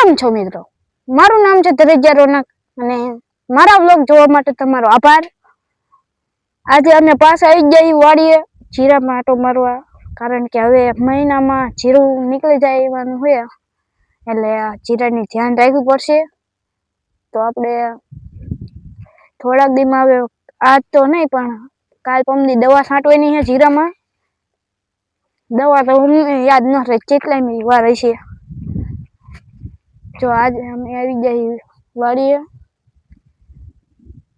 કેમ છો મિત્રો? મારું નામ છે ધરેજા રોનક અને મારા બ્લોગ જોવા માટે તમારો આભાર. આજે અમે પાછા આવી જઈ વાળીએ જીરામાં આટો મારવા, કારણ કે હવે મહિનામાં જીરું નીકળી જાય એવાનું હોય એટલે જીરાની ધ્યાન રાખવું પડશે. તો આપણે થોડાક દીમાં હવે આજ તો નહીં, પણ કાલ પમની દવા છાંટવાની છે જીરામાં. દવા તો હું યાદ ન રહે કેટલાય વાર હશે. જો આજે અમે આવી જઈએ વાડીએ.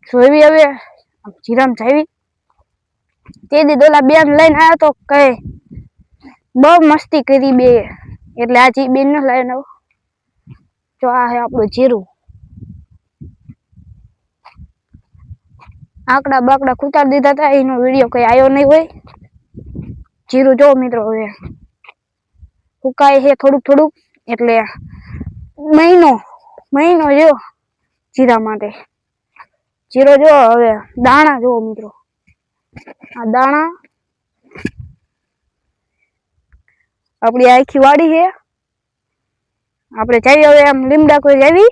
જોઈવી હવે જીરામ જાવી. તે દી બેન લઈને આવ્યો તો કહે, બહુ મસ્તી કરી બે. એટલે આજે બેન લઈને આવો. જો આ હે આપણું જીરું. આંકડા બાકડા ખૂટાડી દીધા હતા, એનો વીડિયો કઈ આવ્યો નહીં હોય. જીરું જો મિત્રો હવે, સુકાય છે થોડુંક થોડુંક. એટલે મહિનો મહિનો જો જીરા માટે. જીરો જો હવે, દાણા જો મિત્રો. આ દાણા આપણી આખી વાડી છે. આપણે જઈએ હવે આમ લીમડા કોઈ જાવી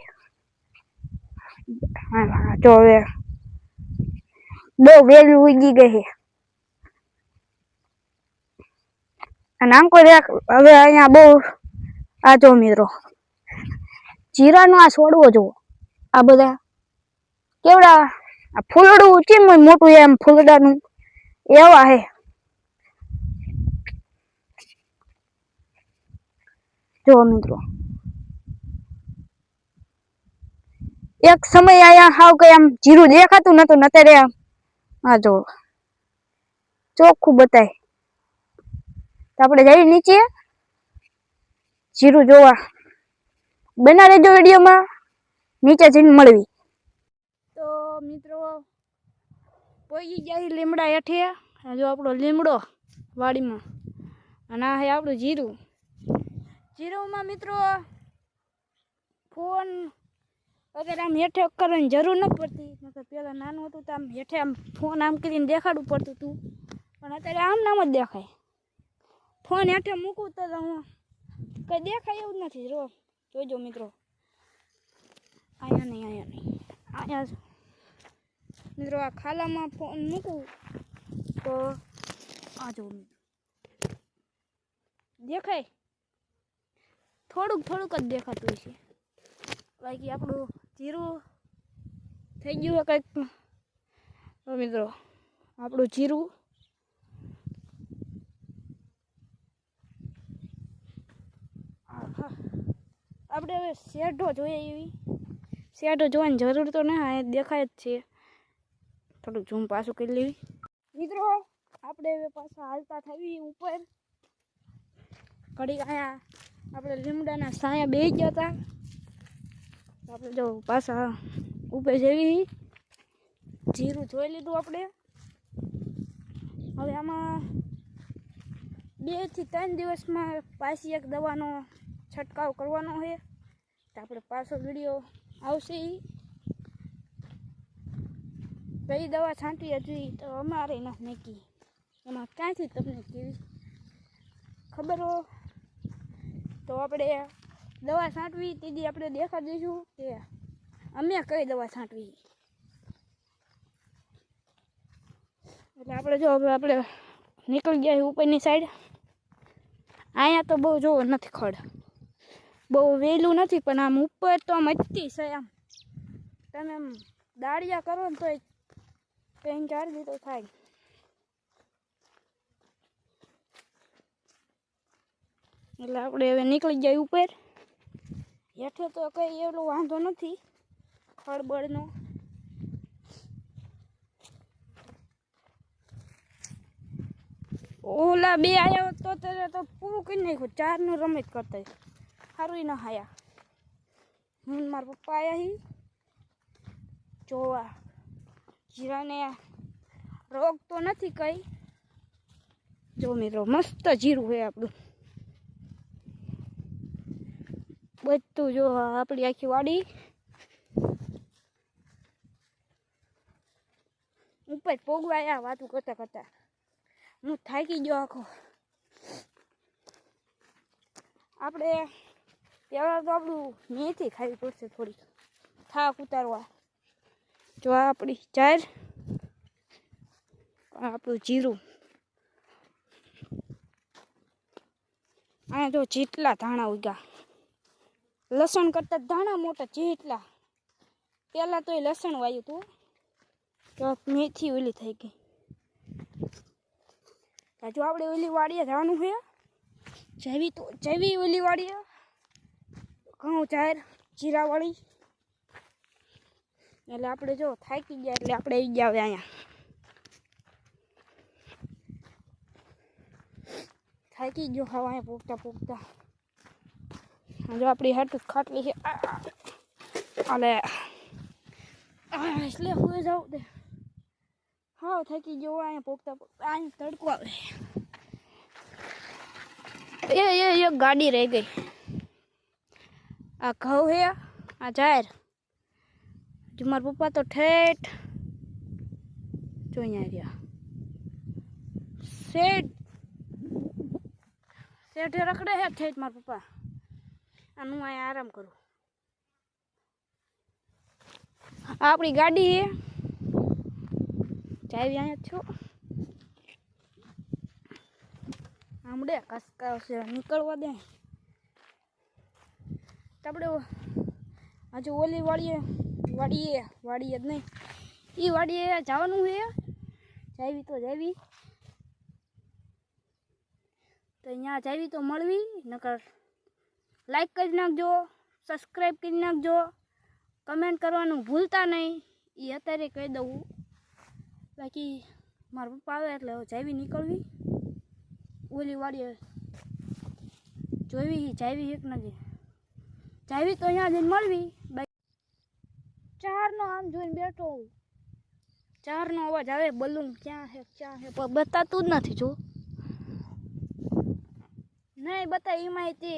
જો હવે બહુ વેલું ઉગી ગઈ છે. અને આમ કોઈ હવે અહીંયા બહુ આ જો મિત્રો. જીરાનો આ છોડવો જુઓ. આ બધા કેવડા? આ ફૂલડું કેમ મોટું એમ ફૂલડાનું? એવા હે. જો મિત્રો. એક સમય આયા હાવ કઈ આમ જીરું દેખાતું નતું અત્યારે આ જો ચોખ્ખું બતાય. તો આપણે જઈએ નીચે. જીરું જોવા. બના રહેજો વિડીયોમાં. નીચે જઈને મળવી. તો મિત્રો પોઈ ગયા લીમડા હેઠે. જો આપણો લીમડો વાડીમાં. અને આ હે આપણું જીરું. જીરુંમાં મિત્રો, ફોન વગેરે આમ હેઠે કરવાની જરૂર ન પડતી. નકર પહેલાં નાનું હતું તો આમ હેઠે આમ ફોન આમ કરીને દેખાડવું પડતું હતું પણ અત્યારે આમ નામ જ દેખાય. ફોન હેઠે મૂકું તો હું કંઈ દેખાય એવું નથી, જો. જોજો મિત્રો. અહીંયા નહીં અહીંયા નહીં. અહીંયા જ. મિત્રો આ ખાલામાં ફોન મૂકું તો આ જો મિત્રો. દેખાય? થોડુંક થોડુંક જ દેખાતું છે બાકી આપણું જીરું થઈ ગયું કંઈક. મિત્રો, આપણું જીરું આપણે હવે શેઢો જોઈએ એવી. શેઢો જોવાની જરૂર તો ના એ દેખાય જ છે. થોડુંક ઝૂમ પાછું કરી લેવી. મિત્રો, આપણે હવે પાછા હાલતા થવી ઉપર. ઘડીક અહીંયા આપણે લીમડાના સાયા બે ગયા હતા. આપણે જો પાછા ઉપર જેવી જીરું જોઈ લીધું આપણે. હવે આમાં બેથી ત્રણ દિવસમાં પાછી એક દવાનો છંટકાવ કરવાનો છે. તો આપણે પાછો વીડિયો આવશે કઈ દવા છાંટી હતી તો અમારે નથી નાખી એમાં ક્યાંથી તમને કેવી ખબર હો તો આપણે દવા છાંટવી તેથી આપણે દેખા દઈશું કે અમે કઈ દવા છાંટવી. એટલે આપણે જો હવે આપણે નીકળી ગયા ઉપરની સાઈડ અહીંયા તો બહુ જોવો નથી ખડ. બહુ વહેલું નથી, પણ આમ ઉપર તો આમ અટકી છે આમ તમે આમ દાળિયા કરો ને તોય ત્રણ ચાર તો થાય. એટલે આપણે હવે નીકળી જાય ઉપર. હેઠે તો કઈ એટલો વાંધો નથી, ખળબળનો. ઓલા બે આવ્યા તો ત્યારે તો પૂરું કરી નાખ્યું, ચારનું રમત કરતા સારું ન હાયા. હું મારા પપ્પા આવ્યા હી. જોવા. જીરાને રોગ તો નથી કઈ. જો મિત્રો, મસ્ત જીરું હોય આપણું. બધું જો આપણી આખી વાડી. ઉપર પોગવાયા વાતું કરતા કરતા. હું થાકી ગયો આખો. આપણે પહેલાં તો આપણું મેથી ખાવી પડશે થોડીક. થાક ઉતારવા. જો આપણી ચાર આપણું જીરું. અહીંયા જો જેટલા ધાણા ઉગ્યા. લસણ કરતાં ધાણા મોટા જેટલા. પહેલાં તો એ લસણ વાયું હતું તો મેથી ઓલી થઈ ગઈ. હજુ આપણે ઓલી વાડીએ જવાનું છે. જેવી તો જેવી ઓલી વાડીએ ઘઉં ચાર જીરાવાળી. એટલે આપણે જો થાકી ગયા એટલે આપણે આવી ગયા હવે અહીંયા. થાકી ગયો હવે અહીંયા પોગતા પોગતા. જો આપણી હાટું ખાટલી છે. આ, આ. અલે આ, એટલે હું જાઉં દે. હા થાકી ગયો અહીંયા પોગતા પોગતા. અહીંયા તડકો આવે. એ એ એક ગાડી રહી ગઈ. આ ઘઉં હે આ જાહેર. જો મારા પપ્પા તો ઠેઠ જો અહીંયા રહ્યા શેઠ શેઠે રખડે હે ઠેઠ મારા પપ્પા. અને હું અહીંયા આરામ કરું. આપણી ગાડી હે ચાવી અહીંયા છો. આમડે કસકા નીકળવા દે. આપણે હજુ ઓલી વાડીએ વાડીએ વાડીએ જ નહીં. એ વાડીએ જવાનું છે. જાવી તો જાવી. તો અહીંયા જાવી તો મળવી, નકર લાઈક કરી નાખજો સબસ્ક્રાઈબ કરી નાખજો. કમેન્ટ કરવાનું ભૂલતા નહીં. એ અત્યારે કહી દઉં. બાકી મારા પપ્પા આવે એટલે જાવી નીકળવી. ઓલી વાડીએ જોઈવી જાવી એક નથી જાવી તો અહીંયા જઈને મળવી. ચારનો આમ જોઈને બેઠો હું. ચારનો અવાજ આવે બલૂન ક્યાં છે ક્યાં છે પણ બતાતું જ નથી જો. નહીં બતા એમાંય તે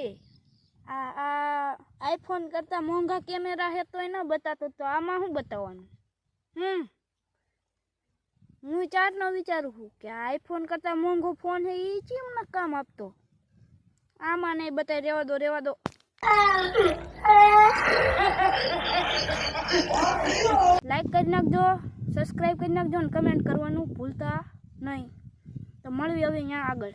આ આ આઈફોન કરતાં મોંઘા કેમેરા છે તો ન બતાતું તો આમાં શું બતાવવાનું? હમ. હું ચારનો વિચારું છું કે આઈફોન કરતાં મોંઘો ફોન છે એ કેમ ના કામ આપતો? આમાં નહીં બતાય રેવા દો રેવા દો. લાઈક કરી નાખજો સબસ્ક્રાઈબ કરી નાખજો અને કમેન્ટ કરવાનું ભૂલતા નહીં. તો મળવી હવે અહીંયા આગળ.